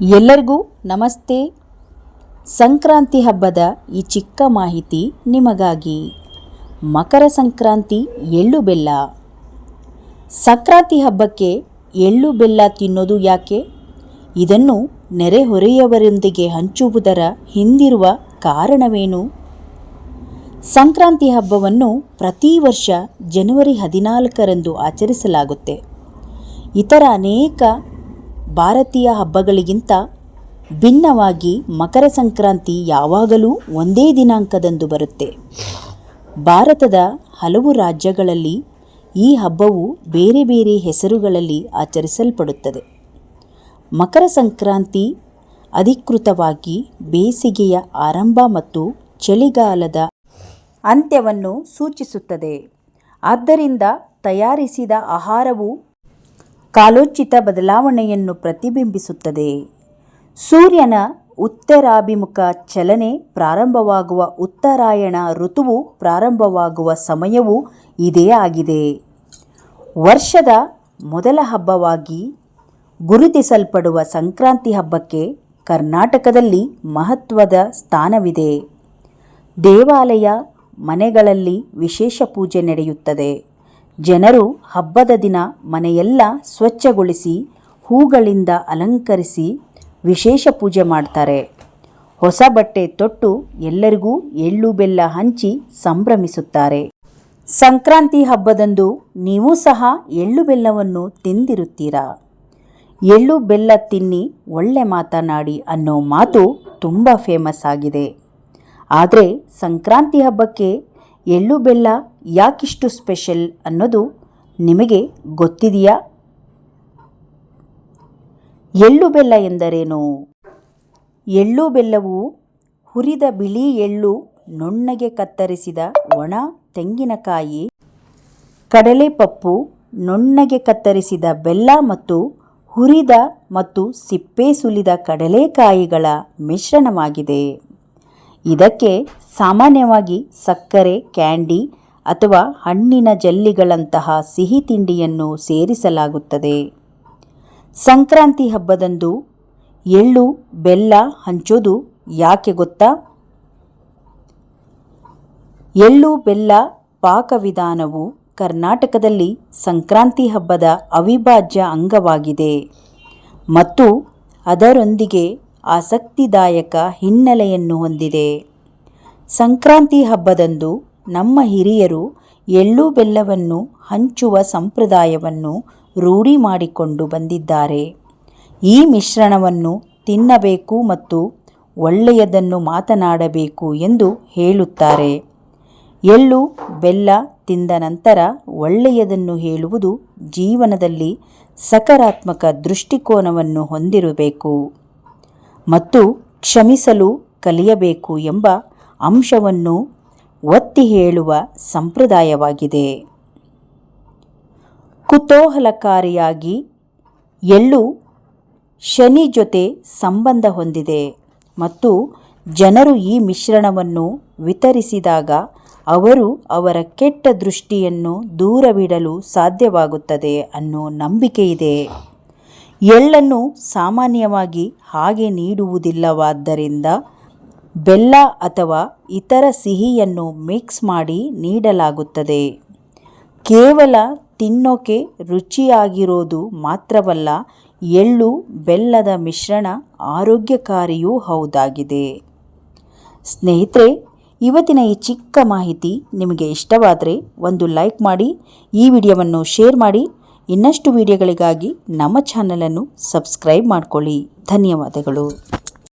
ಎಲ್ಲರಿಗೂ ನಮಸ್ತೆ. ಸಂಕ್ರಾಂತಿ ಹಬ್ಬದ ಈ ಚಿಕ್ಕ ಮಾಹಿತಿ ನಿಮಗಾಗಿ. ಮಕರ ಸಂಕ್ರಾಂತಿ ಎಳ್ಳು ಬೆಲ್ಲ. ಸಂಕ್ರಾಂತಿ ಹಬ್ಬಕ್ಕೆ ಎಳ್ಳು ಬೆಲ್ಲ ತಿನ್ನೋದು ಯಾಕೆ? ಇದನ್ನು ನೆರೆಹೊರೆಯವರೊಂದಿಗೆ ಹಂಚುವುದರ ಹಿಂದಿರುವ ಕಾರಣವೇನು? ಸಂಕ್ರಾಂತಿ ಹಬ್ಬವನ್ನು ಪ್ರತಿ ವರ್ಷ ಜನವರಿ ಹದಿನಾಲ್ಕರಂದು ಆಚರಿಸಲಾಗುತ್ತೆ. ಇತರ ಅನೇಕ ಭಾರತೀಯ ಹಬ್ಬಗಳಿಗಿಂತ ಭಿನ್ನವಾಗಿ ಮಕರ ಸಂಕ್ರಾಂತಿ ಯಾವಾಗಲೂ ಒಂದೇ ದಿನಾಂಕದಂದು ಬರುತ್ತೆ. ಭಾರತದ ಹಲವು ರಾಜ್ಯಗಳಲ್ಲಿ ಈ ಹಬ್ಬವು ಬೇರೆ ಬೇರೆ ಹೆಸರುಗಳಲ್ಲಿ ಆಚರಿಸಲ್ಪಡುತ್ತದೆ. ಮಕರ ಸಂಕ್ರಾಂತಿ ಅಧಿಕೃತವಾಗಿ ಬೇಸಿಗೆಯ ಆರಂಭ ಮತ್ತು ಚಳಿಗಾಲದ ಅಂತ್ಯವನ್ನು ಸೂಚಿಸುತ್ತದೆ. ಆದ್ದರಿಂದ ತಯಾರಿಸಿದ ಆಹಾರವು ಕಾಲೋಚಿತ ಬದಲಾವಣೆಯನ್ನು ಪ್ರತಿಬಿಂಬಿಸುತ್ತದೆ. ಸೂರ್ಯನ ಉತ್ತರಾಭಿಮುಖ ಚಲನೆ ಪ್ರಾರಂಭವಾಗುವ ಉತ್ತರಾಯಣ ಋತುವು ಪ್ರಾರಂಭವಾಗುವ ಸಮಯವೂ ಇದೇ ಆಗಿದೆ. ವರ್ಷದ ಮೊದಲ ಹಬ್ಬವಾಗಿ ಗುರುತಿಸಲ್ಪಡುವ ಸಂಕ್ರಾಂತಿ ಹಬ್ಬಕ್ಕೆ ಕರ್ನಾಟಕದಲ್ಲಿ ಮಹತ್ವದ ಸ್ಥಾನವಿದೆ. ದೇವಾಲಯ ಮನೆಗಳಲ್ಲಿ ವಿಶೇಷ ಪೂಜೆ ನಡೆಯುತ್ತದೆ. ಜನರು ಹಬ್ಬದ ದಿನ ಮನೆಯೆಲ್ಲ ಸ್ವಚ್ಛಗೊಳಿಸಿ, ಹೂಗಳಿಂದ ಅಲಂಕರಿಸಿ ವಿಶೇಷ ಪೂಜೆ ಮಾಡ್ತಾರೆ. ಹೊಸ ಬಟ್ಟೆ ತೊಟ್ಟು ಎಲ್ಲರಿಗೂ ಎಳ್ಳು ಬೆಲ್ಲ ಹಂಚಿ ಸಂಭ್ರಮಿಸುತ್ತಾರೆ. ಸಂಕ್ರಾಂತಿ ಹಬ್ಬದಂದು ನೀವು ಸಹ ಎಳ್ಳು ಬೆಲ್ಲವನ್ನು ತಿಂದಿರುತ್ತೀರಾ? ಎಳ್ಳು ಬೆಲ್ಲ ತಿನ್ನಿ, ಒಳ್ಳೆ ಮಾತನಾಡಿ ಅನ್ನೋ ಮಾತು ತುಂಬ ಫೇಮಸ್ ಆಗಿದೆ. ಆದರೆ ಸಂಕ್ರಾಂತಿ ಹಬ್ಬಕ್ಕೆ ಎಳ್ಳು ಬೆಲ್ಲ ಯಾಕಿಷ್ಟು ಸ್ಪೆಷಲ್ ಅನ್ನೋದು ನಿಮಗೆ ಗೊತ್ತಿದೆಯಾ? ಎಳ್ಳು ಬೆಲ್ಲ ಎಂದರೇನು? ಎಳ್ಳು ಬೆಲ್ಲವು ಹುರಿದ ಬಿಳಿ ಎಳ್ಳು ನುಣ್ಣಗೆ ಕತ್ತರಿಸಿದ ಒಣ ತೆಂಗಿನಕಾಯಿ, ಕಡಲೆಪಪ್ಪು ನುಣ್ಣಗೆ ಕತ್ತರಿಸಿದ ಬೆಲ್ಲ ಮತ್ತು ಹುರಿದ ಮತ್ತು ಸಿಪ್ಪೆ ಸುಲಿದ ಕಡಲೆಕಾಯಿಗಳ ಮಿಶ್ರಣವಾಗಿದೆ. ಇದಕ್ಕೆ ಸಾಮಾನ್ಯವಾಗಿ ಸಕ್ಕರೆ, ಕ್ಯಾಂಡಿ ಅಥವಾ ಹಣ್ಣಿನ ಜಲ್ಲಿಗಳಂತಹ ಸಿಹಿ ತಿಂಡಿಯನ್ನು ಸೇರಿಸಲಾಗುತ್ತದೆ. ಸಂಕ್ರಾಂತಿ ಹಬ್ಬದಂದು ಎಳ್ಳು, ಬೆಲ್ಲ ಹಂಚೋದು ಯಾಕೆ ಗೊತ್ತಾ? ಎಳ್ಳು, ಬೆಲ್ಲ ಪಾಕವಿಧಾನವು ಕರ್ನಾಟಕದಲ್ಲಿ ಸಂಕ್ರಾಂತಿ ಹಬ್ಬದ ಅವಿಭಾಜ್ಯ ಅಂಗವಾಗಿದೆ ಮತ್ತು ಅದರೊಂದಿಗೆ ಆಸಕ್ತಿದಾಯಕ ಹಿನ್ನೆಲೆಯನ್ನು ಹೊಂದಿದೆ. ಸಂಕ್ರಾಂತಿ ಹಬ್ಬದಂದು ನಮ್ಮ ಹಿರಿಯರು ಎಳ್ಳು ಬೆಲ್ಲವನ್ನು ಹಂಚುವ ಸಂಪ್ರದಾಯವನ್ನು ರೂಢಿ ಮಾಡಿಕೊಂಡು ಬಂದಿದ್ದಾರೆ. ಈ ಮಿಶ್ರಣವನ್ನು ತಿನ್ನಬೇಕು ಮತ್ತು ಒಳ್ಳೆಯದನ್ನು ಮಾತನಾಡಬೇಕು ಎಂದು ಹೇಳುತ್ತಾರೆ. ಎಳ್ಳು, ಬೆಲ್ಲ ತಿಂದ ನಂತರ ಒಳ್ಳೆಯದನ್ನು ಹೇಳುವುದು ಜೀವನದಲ್ಲಿ ಸಕಾರಾತ್ಮಕ ದೃಷ್ಟಿಕೋನವನ್ನು ಹೊಂದಿರಬೇಕು. ಮತ್ತು ಕ್ಷಮಿಸಲು ಕಲಿಯಬೇಕು ಎಂಬ ಅಂಶವನ್ನು ಒತ್ತಿ ಹೇಳುವ ಸಂಪ್ರದಾಯವಾಗಿದೆ. ಕುತೂಹಲಕಾರಿಯಾಗಿ ಎಳ್ಳು ಶನಿ ಜೊತೆ ಸಂಬಂಧ ಹೊಂದಿದೆ ಮತ್ತು ಜನರು ಈ ಮಿಶ್ರಣವನ್ನು ವಿತರಿಸಿದಾಗ ಅವರು ಅವರ ಕೆಟ್ಟ ದೃಷ್ಟಿಯನ್ನು ದೂರವಿಡಲು ಸಾಧ್ಯವಾಗುತ್ತದೆ ಅನ್ನೋ ನಂಬಿಕೆಯಿದೆ. ಎಳ್ಳನ್ನು ಸಾಮಾನ್ಯವಾಗಿ ಹಾಗೆ ನೀಡುವುದಿಲ್ಲವಾದ್ದರಿಂದ ಬೆಲ್ಲ ಅಥವಾ ಇತರ ಸಿಹಿಯನ್ನು ಮಿಕ್ಸ್ ಮಾಡಿ ನೀಡಲಾಗುತ್ತದೆ. ಕೇವಲ ತಿನ್ನೋಕೆ ರುಚಿಯಾಗಿರೋದು ಮಾತ್ರವಲ್ಲ, ಎಳ್ಳು, ಬೆಲ್ಲದ ಮಿಶ್ರಣ ಆರೋಗ್ಯಕಾರಿಯೂ ಹೌದಾಗಿದೆ. ಸ್ನೇಹಿತರೆ, ಇವತ್ತಿನ ಈ ಚಿಕ್ಕ ಮಾಹಿತಿ ನಿಮಗೆ ಇಷ್ಟವಾದರೆ ಒಂದು ಲೈಕ್ ಮಾಡಿ, ಈ ವಿಡಿಯೋವನ್ನು ಶೇರ್ ಮಾಡಿ ಇನ್ನಷ್ಟು ವಿಡಿಯೋಗಳಿಗಾಗಿ ನಮ್ಮ ಚಾನಲನ್ನು ಸಬ್ಸ್ಕ್ರೈಬ್ ಮಾಡಿಕೊಳ್ಳಿ. ಧನ್ಯವಾದಗಳು.